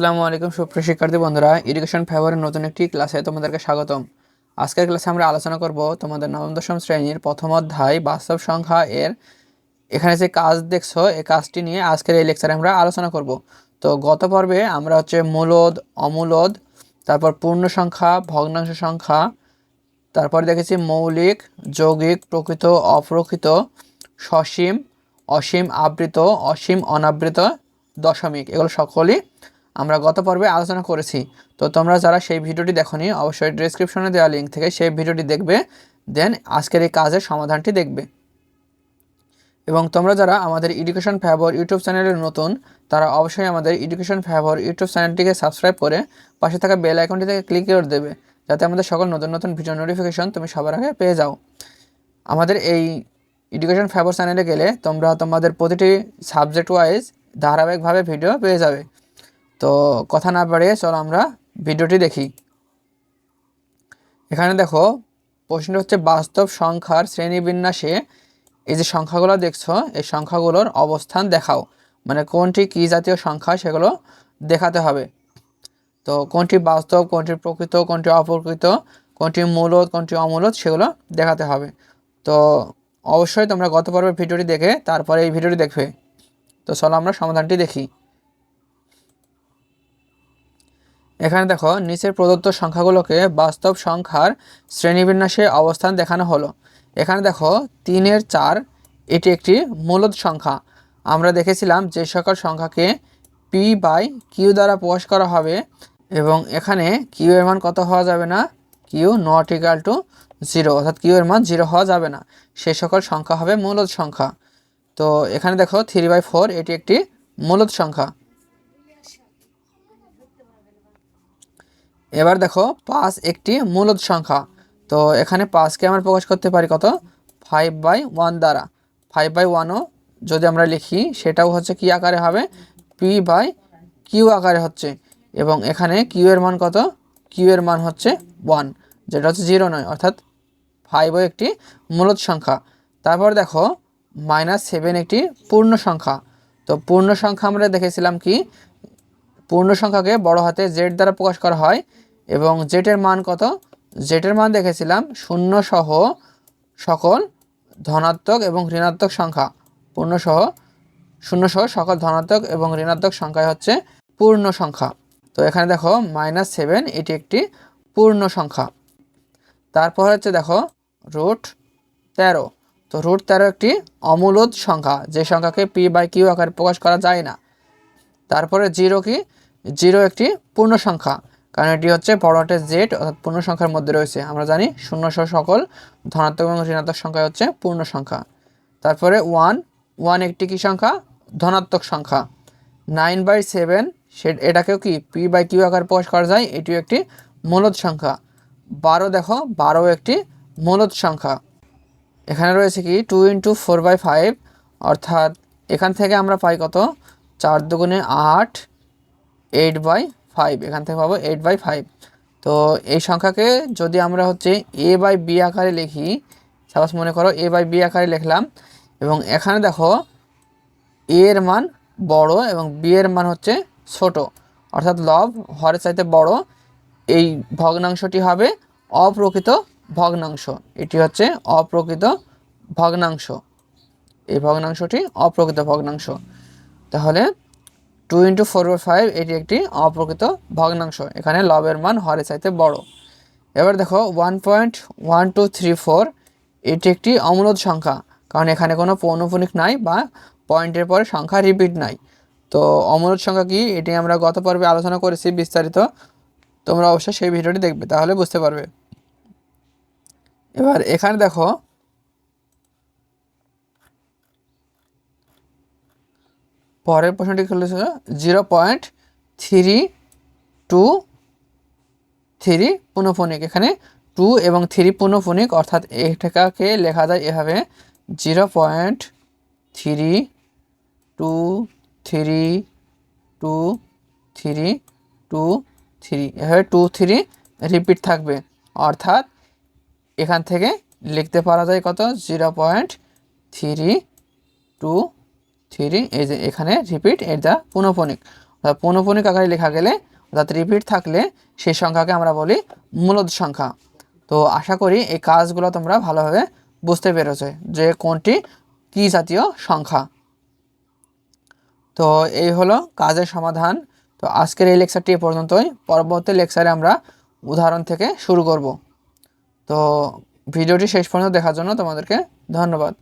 আসসালামু আলাইকুম, সুপ্রিয় শিক্ষার্থী বন্ধুরা। ইরিগেশন ফেভারের নতুন একটি ক্লাসে তোমাদেরকে স্বাগতম। আজকের ক্লাসে আমরা আলোচনা করব তোমাদের নবম দশম শ্রেণির প্রথম অধ্যায় বাস্তব সংখ্যা এর। এখানে যে কাজ দেখছ, এই কাজটি নিয়ে আজকের এই লেকচারে আমরা আলোচনা করব। তো গত পর্বে আমরা হচ্ছে মূলদ, অমূলদ, তারপর পূর্ণ সংখ্যা, ভগ্নাংশ সংখ্যা, তারপর দেখেছি মৌলিক, যৌগিক, প্রকৃত, অপ্রকৃত, সসীম, অসীম আবৃত, অসীম অনাবৃত, দশমিক। এগুলো সকলই আমরা গত পর্বে আলোচনা করেছি। তো তোমরা যারা সেই ভিডিওটি দেখোনি, অবশ্যই ডিসক্রিপশনে দেওয়া লিঙ্ক থেকে সেই ভিডিওটি দেখবে দেন আজকের এই কাজের সমাধানটি দেখবে। এবং তোমরা যারা আমাদের এডুকেশন ফেভার ইউটিউব চ্যানেলের নতুন, তারা অবশ্যই আমাদের এডুকেশন ফেভার ইউটিউব চ্যানেলটিকে সাবস্ক্রাইব করে পাশে থাকা বেল আইকনটি থেকে ক্লিক করে দেবে, যাতে আমাদের সকল নতুন নতুন ভিডিও নোটিফিকেশন তুমি সবার আগে পেয়ে যাও। আমাদের এই এডুকেশন ফেভার চ্যানেলে গেলে তোমরা তোমাদের প্রতিটি সাবজেক্ট ওয়াইজ ধারাবাহিকভাবে ভিডিও পেয়ে যাবে। তো কথা না বাড়িয়ে চলো আমরা ভিডিওটি দেখি। এখানে দেখো, প্রশ্নটা হচ্ছে, বাস্তব সংখ্যার শ্রেণীবিন্যাসে এই যে সংখ্যাগুলো দেখছ, এই সংখ্যাগুলোর অবস্থান দেখাও। মানে কোনটি কী জাতীয় সংখ্যা সেগুলো দেখাতে হবে। তো কোনটি বাস্তব, কোনটি প্রকৃত, কোনটি অপ্রকৃত, কোনটি মূলত, কোনটি অমূলত সেগুলো দেখাতে হবে। তো অবশ্যই তোমরা গত পর্বের ভিডিওটি দেখে তারপরে এই ভিডিওটি দেখবে। তো চলো আমরা সমাধানটি দেখি। এখানে দেখো, নিচের প্রদত্ত সংখ্যাগুলোকে বাস্তব সংখ্যার শ্রেণীবিন্যাসে অবস্থান দেখানো হলো। এখানে দেখো, তিনের চার, এটি একটি মূলদ সংখ্যা। আমরা দেখেছিলাম যে সকল সংখ্যাকে পি বাই কিউ দ্বারা প্রকাশ করা হবে এবং এখানে কিউ এর মান কত হওয়া যাবে না? Q not equal to zero অর্থাৎ কিউ এর মান জিরো হওয়া যাবে না। সেই সকল সংখ্যা হবে মূলদ সংখ্যা। তো এখানে দেখো থ্রি বাই ফোর এটি একটি মূলদ সংখ্যা। এবার দেখো পাঁচ একটি মূলদ সংখ্যা। তো এখানে পাঁচকে আমরা প্রকাশ করতে পারি কত? ফাইভ বাই ওয়ান দ্বারা। ফাইভ বাই ওয়ানও যদি আমরা লিখি, সেটাও হচ্ছে কি আকারে হবে? পি বাই কিউ আকারে হচ্ছে। এবং এখানে কিউ এর মান কত? কিউ এর মান হচ্ছে ওয়ান যেটা হচ্ছে জিরো নয়, অর্থাৎ ফাইভও একটি মূলদ সংখ্যা। তারপর দেখো মাইনাস সেভেন একটি পূর্ণ সংখ্যা। তো পূর্ণ সংখ্যা আমরা দেখেছিলাম কি? পূর্ণ সংখ্যাকে বড় হাতে জেড দ্বারা প্রকাশ করা হয় এবং জেটের মান কত? জেটের মান দেখেছিলাম শূন্য সহ সকল ধনাত্মক এবং ঋণাত্মক সংখ্যা। পূর্ণ সহ, শূন্য সহ সকল ধনাত্মক এবং ঋণাত্মক সংখ্যায় হচ্ছে পূর্ণ সংখ্যা। তো এখানে দেখো মাইনাস সেভেন এটি একটি পূর্ণ সংখ্যা। তারপর হচ্ছে দেখো রুট তেরো। তো রুট তেরো একটি অমূলদ সংখ্যা, যে সংখ্যাকে পি বাই কিউ আকারে প্রকাশ করা যায় না। তারপরে জিরো কি? জিরো একটি পূর্ণ সংখ্যা কারণ এটি হচ্ছে বড় হাটের জেড অর্থাৎ পূর্ণ সংখ্যার মধ্যে রয়েছে। আমরা জানি শূন্য সহ সকল ধনাত্মক এবং ঋণাত্মক সংখ্যা হচ্ছে পূর্ণ সংখ্যা তারপরে ওয়ান ওয়ান একটি কি সংখ্যা? ধনাত্মক সংখ্যা। নাইন বাই সেভেন সে এটাকেও কি পি বাই কিউ আকার প্রকাশ করা যায়? এটিও একটি মূলদ সংখ্যা। বারো দেখো, বারো একটি মূলদ সংখ্যা। এখানে রয়েছে কি? Two into four by five অর্থাৎ এখান থেকে আমরা পাই কত? চার দুগুণে আট এইট বাই ফাইভ এখান থেকে পাবো এইট বাই ফাইভ তো এই সংখ্যাকে যদি আমরা হচ্ছে এ বাই বি আকারে লিখি সাপোজ মনে করো এ বাই বি আকারে লিখলাম, এবং এখানে দেখো এ এর মান বড় এবং বি এর মান হচ্ছে ছোট। অর্থাৎ লব হরের চাইতে বড়, এই ভগ্নাংশটি হবে অপ্রকৃত ভগ্নাংশ। এটি হচ্ছে অপ্রকৃত ভগ্নাংশ। এই ভগ্নাংশটি অপ্রকৃত ভগ্নাংশ। তাহলে two into four by five এটি একটি অপ্রকৃত ভগ্নাংশ। এখানে লবের মান হরে চাইতে বড়। এবার দেখো, one point one two three four, এটি একটি অমূলদ সংখ্যা। কারণ এখানে কোনো পৌনপুনিক নাই বা পয়েন্টের পরে সংখ্যা রিপিট নাই। তো অমূলদ সংখ্যা কি? এটি আমরা গত পর্বে আলোচনা করেছি বিস্তারিত। তোমরা অবশ্যই সেই ভিডিওটি দেখবে, তাহলে বুঝতে পারবে। এবার এখানে দেখো পরের প্রশ্নটি হচ্ছে zero point three two three পুনঃফনিক। এখানে টু এবং থ্রি পুনঃফনিক, অর্থাৎ এটাকে লেখা যায় এভাবে। Zero point three two three two three two three. এভাবে টু থ্রি রিপিট থাকবে। অর্থাৎ এখান থেকে লিখতে পারা যায় কত? Zero point three two three এই যে এখানে রিপিট এর দ্য পুনঃপনিক। অর্থাৎ পৌনপুনিক আকারে লেখা গেলে, অর্থাৎ রিপিট থাকলে সেই সংখ্যাকে আমরা বলি মূলদ সংখ্যা। তো আশা করি এই কাজগুলো তোমরা ভালোভাবে বুঝতে পেরেছ যে কোনটি কী জাতীয় সংখ্যা। তো এই হলো কাজের সমাধান। তো আজকের এই লেকচারটি এ পর্যন্তই। পরবর্তী লেকচারে আমরা উদাহরণ থেকে শুরু করব। তো ভিডিওটি শেষ পর্যন্ত দেখার জন্য তোমাদেরকে ধন্যবাদ।